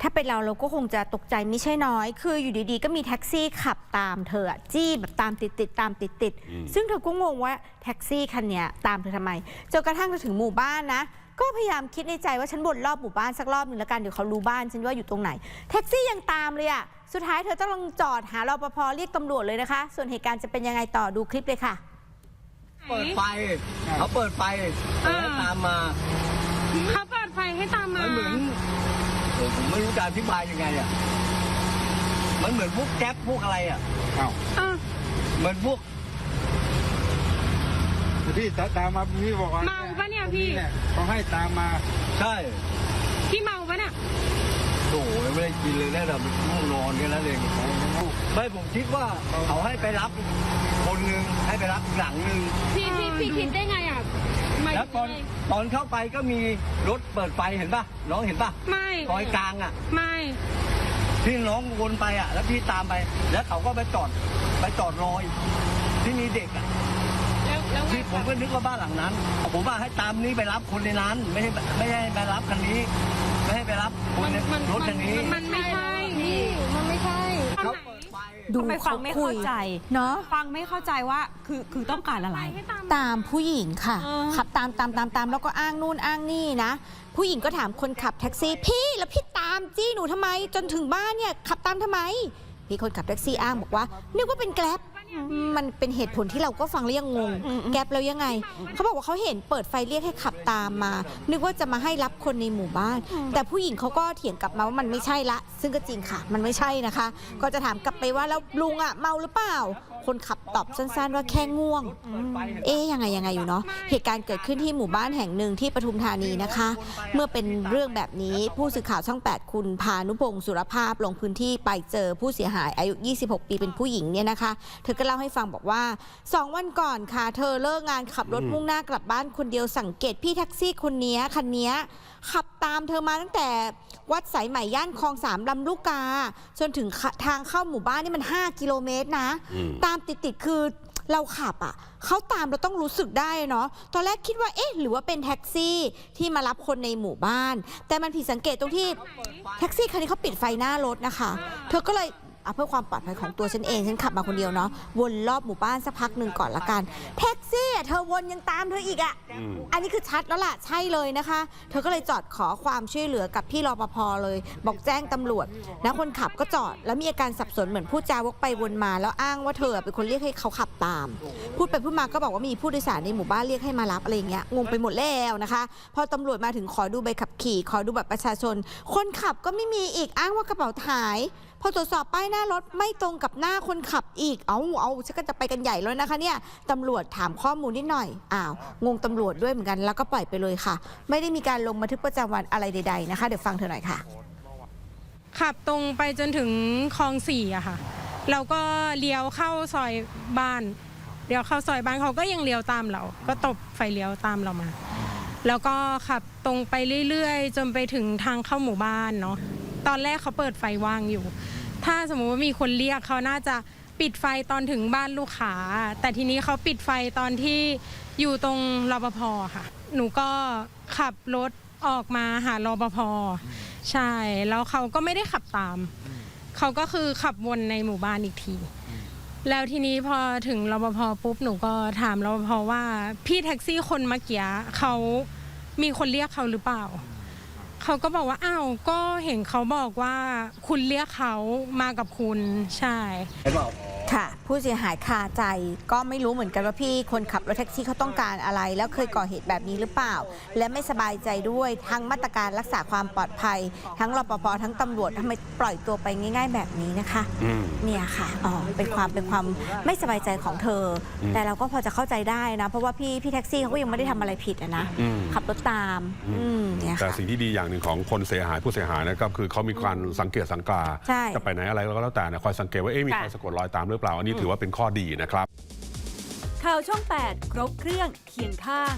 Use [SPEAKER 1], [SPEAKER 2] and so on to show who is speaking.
[SPEAKER 1] ถ้าเป็นเราเราก็คงจะตกใจไม่ใช่น้อย คืออยู่ดีๆ ก็มีแท็กซี่ขับตามเธออะจี้แบบตามติดติดๆตามติดติดๆ
[SPEAKER 2] อืม
[SPEAKER 1] ซึ่งเธอก็งงว่าแท็กซี่คันเนี้ยตามเธอทำไมจนกระทั่งเธอถึงหมู่บ้านนะ ก็พยายามคิดในใจว่าฉันวนรอบหมู่บ้านสักรอบหนึ่งแล้วกันเดี๋ยวเขารู้บ้านฉันว่าอยู่ตรงไหน แท็กซี่ยังตามเลยอะสุดท้ายเธอต้องลงจอดหารปภเรียกตำรวจเลยนะคะ ส่วนเหตุการณ์จะเป็นยังไงต่อดูคลิปเลยค่ะ
[SPEAKER 3] เปิดไฟเขาเปิดไฟ
[SPEAKER 4] อ่า
[SPEAKER 3] ให้ตามมา
[SPEAKER 4] เขาเปิดไฟให้ตามมา
[SPEAKER 3] มันเหมือนเออ ผมไม่รู้จะอธิบายยังไงอะมันเหมือนพวกแก๊ปพวกอะไรอะ
[SPEAKER 2] อ้าว
[SPEAKER 4] อะ
[SPEAKER 3] เหมือนพวก
[SPEAKER 2] พี่ตามมาพี่บอกว่า
[SPEAKER 4] เมาปะเนี่ยพี่
[SPEAKER 2] แหละเขาให้ตามมา
[SPEAKER 3] ใช่
[SPEAKER 4] พี่เมาปะเนี่ย
[SPEAKER 3] โอ้โหยังไม่ได้กินเลยแน่แต่มันง่วงนอนแค่นั้นเองไม่ผมคิดว่าเขาให้ไปรับคนหนึ่งให้ไปรับอีกหลังหนึ่ง
[SPEAKER 4] พี่พี่พี่คิดได้ไงอะไม่
[SPEAKER 3] แล้วตอนตอนเข้าไปก็มีรถเปิดไฟเห็นป่ะน้องเห็นป่ะ
[SPEAKER 4] ไม่
[SPEAKER 3] ซอยกลางอะ
[SPEAKER 4] ไม่
[SPEAKER 3] ที่น้องวนไปอะ แล้วพี่ตามไป แล้วเขาก็ไปจอดไปจอดรออยู่ที่มีเด็กอะ
[SPEAKER 4] แล้วแล้วไง
[SPEAKER 3] ที่ผมก็นึกว่าบ้านหลังนั้น ผมว่าให้ตามนี้ไปรับคนในนั้น ไม่ให้ไม่ให้ไปรับคันนี้ ไม่ให้ไปรับคนใน
[SPEAKER 4] มัน
[SPEAKER 3] รถคันนี้
[SPEAKER 4] มันไม่ใช่พี่มันไม่ใช่
[SPEAKER 3] เขาเปิ ดไฟ
[SPEAKER 1] ดู
[SPEAKER 5] ทำไมฟังไม่เข้าใจ
[SPEAKER 1] เนาะ
[SPEAKER 5] ฟังไม่เข้าใจว่าคือคือต้องการอะไร
[SPEAKER 4] ให้ตาม
[SPEAKER 1] ตามผู้หญิงค่ะ
[SPEAKER 5] เออ
[SPEAKER 1] ขับตามตามตามตามแล้วก็อ้างนู่นอ้างนี่นะ ผู้หญิงก็ถามคนขับแท็กซี่ พี่แล้วพี่ตามจี้หนูทำไม จนถึงบ้านเนี่ยขับตามทำไม พี่คนขับแท็กซี่อ้างบอกว่านึกว่าเป็นแกร็บ มันเป็นเหตุผลที่เราก็ฟังแล้วยังงง แกร็บแล้วยังไง เขาบอกว่าเขาเห็นเปิดไฟเรียกให้ขับตามมา นึกว่าจะมาให้รับคนในหมู่บ้าน แต่ผู้หญิงเขาก็เถียงกลับมาว่ามันไม่ใช่ละ ซึ่งก็จริงค่ะ มันไม่ใช่นะคะ ก็จะถามกลับไปว่าแล้วลุงอะเมาหรือเปล่า คนขับตอบสั้นๆ ว่าแค่ง่วง เอ๊ยยังไงยังไงอยู่เนาะ เหตุการณ์เกิดขึ้นที่หมู่บ้านแห่งหนึ่งที่ปทุมธานีนะคะ เมื่อเป็นเรื่องแบบนี้ผู้สื่อข่าวช่อง 8 คุณพานุพงศ์สุรภาพลงพื้นที่ไปเจอผู้เสียหายอายุ 26 ปีเป็นผู้หญิงเนี่ยนะคะ เธอก็เล่าให้ฟังบอกว่า 2 วันก่อนค่ะ เธอเลิกงานขับรถมุ่งหน้ากลับบ้านคนเดียวสังเกตพี่แท็กซี่คนเนี้ยคันเนี้ยขับตามเธอมาตั้งแต่วัดสายใหม่ย่านคลองสามลำลูกกา จนถึงทางเข้าหมู่บ้านนี่มัน 5 กิโลเมตรนะ
[SPEAKER 2] อืม
[SPEAKER 1] ตามติดๆคือเราขับอะเขาตามเราต้องรู้สึกได้เนาะตอนแรกคิดว่าเอ๊ะหรือว่าเป็นแท็กซี่ที่มารับคนในหมู่บ้าน แต่มันผิดสังเกตตรงที่แท็กซี่คันนี้เขาปิดไฟหน้ารถนะคะ เธอก็เลย อะเพื่อความปลอดภัยของตัวฉันเองฉันขับมาคนเดียวเนาะวนรอบหมู่บ้านสักพักหนึ่งก่อนละกันแท็กซี่อะเธอวนยังตามเธออีกอะ
[SPEAKER 2] อืม
[SPEAKER 1] อันนี้คือชัดแล้วล่ะใช่เลยนะคะ เธอก็เลยจอดขอความช่วยเหลือกับพี่รปภเลย บอกแจ้งตำรวจนะคนขับก็จอด แล้วมีอาการสับสนเหมือนพูดจาวกไปวนมา แล้วอ้างว่าเธอเป็นคนเรียกให้เขาขับตาม พูดไปพูดมาก็บอกว่ามีผู้โดยสารในหมู่บ้านเรียกให้มารับอะไรอย่างเงี้ยงงไปหมดแล้วนะคะ พอตำรวจมาถึงขอดูใบขับขี่ ขอดูบัตรประชาชน คนขับก็ไม่มีอีกอ้างว่ากระเป๋าหาย พอตรวจสอบป้ายหน้ารถไม่ตรงกับหน้าคนขับอีก เอาเอาฉันก็จะไปกันใหญ่แล้วนะคะเนี่ยตำรวจถามข้อมูลนิดหน่อย อ้าว งงตำรวจด้วยเหมือนกัน แล้วก็ปล่อยไปเลยค่ะ ไม่ได้มีการลงบันทึกประจำวันอะไรใด ๆนะคะ เดี๋ยวฟังเธอหน่อยค่ะ
[SPEAKER 4] ขับตรงไปจนถึงคลองสี่อะค่ะ เราก็เลี้ยวเข้าซอยบ้าน เลี้ยวเข้าซอยบ้านเขาก็ยังเลี้ยวตามเรา ก็ตบไฟเลี้ยวตามเรามา แล้วก็ขับตรงไปเรื่อยๆ จนไปถึงทางเข้าหมู่บ้านเนาะ ตอนแรกเขาเปิดไฟว่างอยู่ ถ้าสมมุติว่ามีคนเรียกเขาน่าจะปิดไฟตอนถึงบ้านลูกค้า แต่ทีนี้เขาปิดไฟตอนที่อยู่ตรงรปภค่ะ หนูก็ขับรถออกมาหารปภใช่ แล้วเขาก็ไม่ได้ขับตาม เขาก็คือขับวนในหมู่บ้านอีกที แล้วทีนี้พอถึงรปภปุ๊บหนูก็ถามรปภว่า พี่แท็กซี่คนเมื่อกี้เขามีคนเรียกเขาหรือเปล่า เขาก็บอกว่าอ้าวก็เห็นเขาบอกว่าคุณเรียกเขามากับคุณใช่
[SPEAKER 3] เห็นเปล่า
[SPEAKER 1] ค่ะ ผู้เสียหายคาใจก็ไม่รู้เหมือนกันว่าพี่คนขับรถแท็กซี่เขาต้องการอะไร แล้วเคยก่อเหตุแบบนี้หรือเปล่า และไม่สบายใจด้วยทั้งมาตรการรักษาความปลอดภัย ทั้งรปภทั้งตำรวจทำไมปล่อยตัวไปง่าย ๆ แบบนี้นะคะ
[SPEAKER 2] อืม
[SPEAKER 1] เนี่ยค่ะอ๋อเป็นความเป็นความไม่สบายใจของเธออ
[SPEAKER 2] ม
[SPEAKER 1] แต่เราก็พอจะเข้าใจได้นะ เพราะว่าพี่พี่แท็กซี่เขาก็ยังไม่ได้ทำอะไรผิดอะนะ
[SPEAKER 2] อืม
[SPEAKER 1] ขับรถตาม
[SPEAKER 2] อืม
[SPEAKER 1] อืมเนี่ย
[SPEAKER 2] แต่
[SPEAKER 1] ค่ะ
[SPEAKER 2] สิ่งที่ดีอย่างหนึ่งของคนเสียหายผู้เสียหายนะครับคือเขามีการสังเกตสังกา
[SPEAKER 1] ใช่
[SPEAKER 2] จะไปไหนอะไรก็แล้วแต่เนี่ยคอยสังเกตว่าเอ๊ะมีใคร
[SPEAKER 5] ค่ะ
[SPEAKER 2] สะกดรอยตามหรือเปล่า อันนี้ถือว่าเป็นข้อดีนะครับ
[SPEAKER 6] ข่าวช่อง 8 ครบเครื่องเคียงข้าง